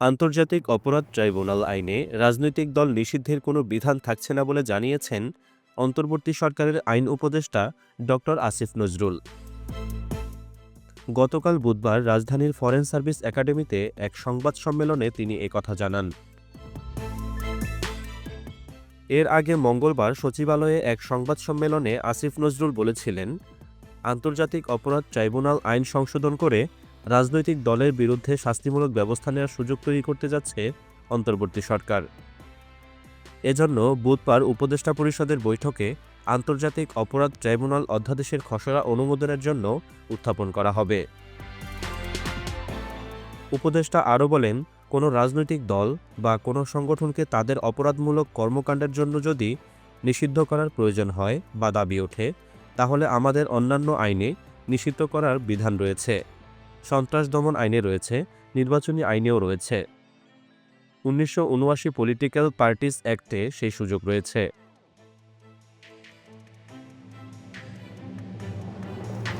আন্তর্জাতিক অপরাধ ট্রাইব্যুনাল আইনে রাজনৈতিক দল নিষিদ্ধের কোনো বিধান থাকছে না বলে জানিয়েছেন অন্তর্বর্তী সরকারের আইন উপদেষ্টা ড. আসিফ নজরুল। গতকাল বুধবার রাজধানীর ফরেন সার্ভিস একাডেমিতে এক সংবাদ সম্মেলনে তিনি একথা জানান। এর আগে মঙ্গলবার সচিবালয়ে এক সংবাদ সম্মেলনে আসিফ নজরুল বলেছিলেন, আন্তর্জাতিক অপরাধ ট্রাইব্যুনাল আইন সংশোধন করে রাজনৈতিক দলের বিরুদ্ধে শাস্তিমূলক ব্যবস্থা নেওয়ার সুযোগ তৈরি করতে যাচ্ছে অন্তর্বর্তী সরকার। এজন্য বুধবার উপদেষ্টা পরিষদের বৈঠকে আন্তর্জাতিক অপরাধ ট্রাইব্যুনাল অধ্যাদেশের খসড়া অনুমোদনের জন্য উত্থাপন করা হবে। উপদেষ্টা আরও বলেন, কোনো রাজনৈতিক দল বা কোনো সংগঠনকে তাদের অপরাধমূলক কর্মকাণ্ডের জন্য যদি নিষিদ্ধ করার প্রয়োজন হয় বা দাবি ওঠে, তাহলে আমাদের অন্যান্য আইনে নিষিদ্ধ করার বিধান রয়েছে। সন্ত্রাস দমন আইনে রয়েছে, নির্বাচনী আইনেও রয়েছে। উনিশশো উনআশি পলিটিক্যাল পার্টিস অ্যাক্টে সেই সুযোগ রয়েছে।